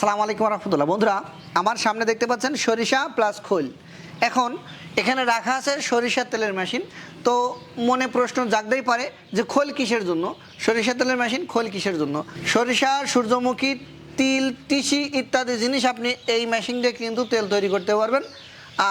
আসসালামু আলাইকুম রহমতুল্লাহ। বন্ধুরা, আমার সামনে দেখতে পাচ্ছেন সরিষা প্লাস খোল। এখন এখানে রাখা আছে সরিষার তেলের মেশিন তো মনে প্রশ্ন জাগতেই পারে যে খোল কিসের জন্য? সরিষার তেলের মেশিন খোল কিসের জন্য? সরিষা সূর্যমুখী, তিল, তিসি ইত্যাদি জিনিস আপনি এই মেশিন দিয়ে কিন্তু তেল তৈরি করতে পারবেন।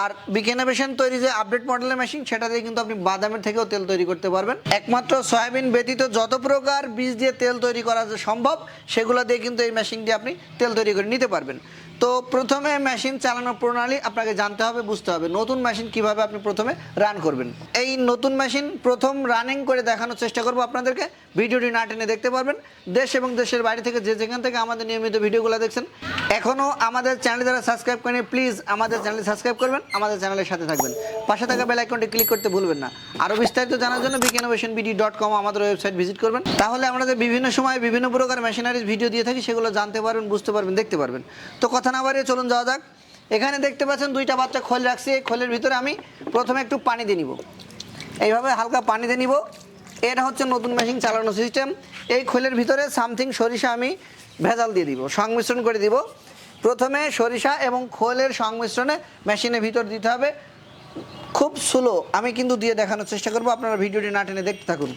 আর বিকেনাবেশন তৈরি যে আপডেট মডেলের মেশিন সেটা দিয়ে কিন্তু আপনি বাদামের থেকেও তেল তৈরি করতে পারবেন। একমাত্র সয়াবিন ব্যতীত যত প্রকার বীজ দিয়ে তেল তৈরি করা যে সম্ভব, সেগুলো দিয়ে কিন্তু এই মেশিন দিয়ে আপনি তেল তৈরি করে নিতে পারবেন। তো প্রথমে মেশিন চালানোর প্রণালী আপনাকে জানতে হবে, বুঝতে হবে নতুন মেশিন কীভাবে আপনি প্রথমে রান করবেন। এই নতুন মেশিন প্রথম রানিং করে দেখানোর চেষ্টা করব আপনাদেরকে। ভিডিওটি না টেনে দেখতে পারবেন। দেশ এবং দেশের বাইরে থেকে যে যেখান থেকে আমাদের নিয়মিত ভিডিওগুলো দেখছেন এখনও আমাদের চ্যানেল যারা সাবস্ক্রাইব করেন প্লিজ আমাদের চ্যানেল সাবস্ক্রাইব করবেন, আমাদের চ্যানেলের সাথে থাকবেন। পাশে থাকা বেল আইকনটি ক্লিক করতে ভুলবেন না। আরও বিস্তারিত জানার জন্য বিজ্ঞানবেশন বিডি ডট কম আমাদের ওয়েবসাইট ভিজিট করবেন। তাহলে আমরা যে বিভিন্ন সময় বিভিন্ন প্রকার মেশিনারিজ ভিডিও দিয়ে থাকি, সেগুলো জানতে পারবেন, বুঝতে পারবেন, দেখতে পারবেন। তো কথা না বাড়িয়ে চলুন যাওয়া যাক। এখানে দেখতে পাচ্ছেন দুইটা বাচ্চা খোল রাখছি। এই খোলের ভিতরে আমি প্রথমে একটু পানি দিয়ে নিব। এইভাবে হালকা পানি দিয়ে নিব। এটা হচ্ছে নতুন মেশিন চালানো সিস্টেম এই খোলের ভিতরে সামথিং সরিষা আমি ভেজাল দিয়ে দিব, সংমিশ্রণ করে দিব। প্রথমে সরিষা এবং খোলের সংমিশ্রণে মেশিনের ভিতর দিতে হবে। খুব স্লো আমি কিন্তু দিয়ে দেখানোর চেষ্টা করব। আপনারা ভিডিওটি না টেনে দেখতে থাকুন।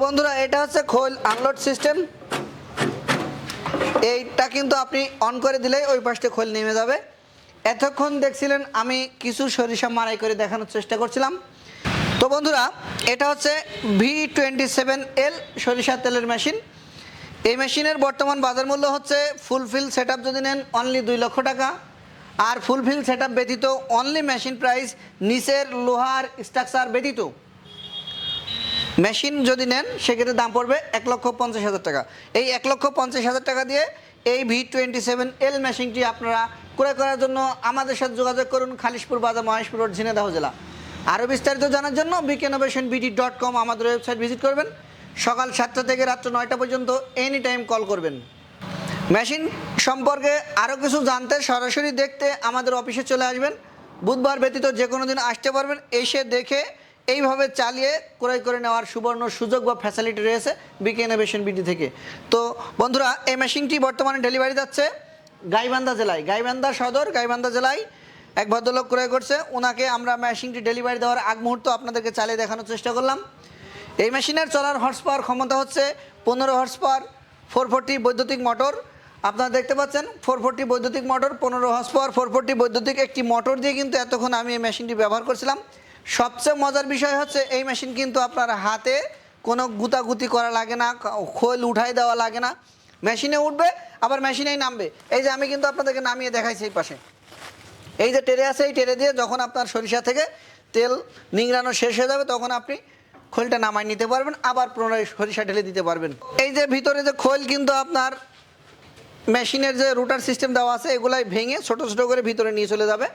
হচ্ছে খোল আনলোড সিস্টেম এইটা কিন্তু আপনি অন করে দিলেই ওই পাশটা খোল নেমে যাবে। এতক্ষণ দেখছিলেন আমি কিছু সরিষা মারাই করে দেখানোর চেষ্টা করছিলাম। তো বন্ধুরা, এটা হচ্ছে ভি টোয়েন্টি সেভেন এল সরিষা তেলের মেশিন এই মেশিনের বর্তমান বাজার মূল্য হচ্ছে ফুলফিল সেট যদি নেন অনলি দুই লক্ষ টাকা। আর ফুলফিল সেট ব্যতীত অনলি মেশিন প্রাইস নিচের লোহার স্ট্রাকচার ব্যতীত। মেশিন যদি নেন, সেক্ষেত্রে দাম পড়বে এক লক্ষ পঞ্চাশ হাজার টাকা। এই এক লক্ষ পঞ্চাশ হাজার টাকা দিয়ে এই ভি টোয়েন্টি সেভেন এল মেশিনটি আপনারা ক্রয় করার জন্য আমাদের সাথে যোগাযোগ করুন খালিশপুর বাজার, মহেশপুর রোড ঝিনেদাহ জেলা। আরও বিস্তারিত জানার জন্য বিকেনোভেশন বিডি ডট কম আমাদের ওয়েবসাইট ভিজিট করবেন। সকাল সাতটা থেকে রাত্র নয়টা পর্যন্ত এনি টাইম কল করবেন। মেশিন সম্পর্কে আরও কিছু জানতে সরাসরি দেখতে আমাদের অফিসে চলে আসবেন। বুধবার ব্যতীত যে কোনো দিন আসতে পারবেন। এসে দেখে এইভাবে চালিয়ে ক্রয় করে নেওয়ার সুবর্ণ সুযোগ বা ফ্যাসিলিটি রয়েছে বিকে ইনোভেশন বিডি থেকে। তো বন্ধুরা, এই মেশিনটি বর্তমানে ডেলিভারি যাচ্ছে গাইবান্ধা জেলায়। গাইবান্ধা সদর, গাইবান্ধা জেলায় এক ভদ্রলোক ক্রয় করছে। ওনাকে আমরা মেশিনটি ডেলিভারি দেওয়ার আগ মুহূর্ত আপনাদেরকে চালিয়ে দেখানোর চেষ্টা করলাম। এই মেশিনের চলার হর্স পাওয়ার ক্ষমতা হচ্ছে পনেরো হর্স পাওয়ার ফোর বৈদ্যুতিক মোটর আপনারা দেখতে পাচ্ছেন ফোর ফোরটি বৈদ্যুতিক মোটর পনেরো হর্স পাওয়ার ফোর ফোরটি বৈদ্যুতিক একটি মোটর দিয়ে কিন্তু এতক্ষণ আমি এই মেশিনটি ব্যবহার করছিলাম। সবচেয়ে মজার বিষয় হচ্ছে এই মেশিন কিন্তু আপনার হাতে কোনো গুতাগুতি করা লাগে না, খোল উঠাই দেওয়া লাগে না। মেশিনে উঠবে, আবার মেশিনেই নামবে। এই যে আমি কিন্তু আপনাদেরকে নামিয়ে দেখাইছি এই পাশে। এই যে টেরে আছে, এই টেরে দিয়ে যখন আপনার সরিষা থেকে তেল নিংড়ানো শেষ হয়ে যাবে, তখন আপনি খোলটা নামায় নিতে পারবেন, আবার পুনরায় সরিষা ঢেলে দিতে পারবেন। এই যে ভিতরে যে খোল কিন্তু আপনার মেশিনের যে রুটার সিস্টেম দেওয়া আছে, এগুলাই ভেঙে ছোটো ছোটো করে ভিতরে নিয়ে চলে যাবে।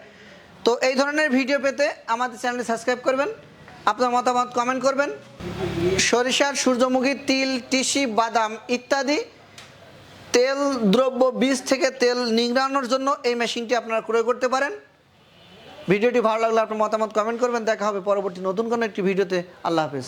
তো এই ধরনের ভিডিও পেতে আমাদের চ্যানেলটি সাবস্ক্রাইব করবেন, আপনার মতামত কমেন্ট করবেন। সরিষার সূর্যমুখী তিল, তিসি, বাদাম ইত্যাদি তেল, দ্রব্য, বীজ থেকে তেল নিংড়ানোর জন্য এই মেশিনটি আপনারা ক্রয় করতে পারেন। ভিডিওটি ভালো লাগলে আপনার মতামত কমেন্ট করবেন। দেখা হবে পরবর্তী নতুন কোনো একটি ভিডিওতে। আল্লাহ হাফেজ।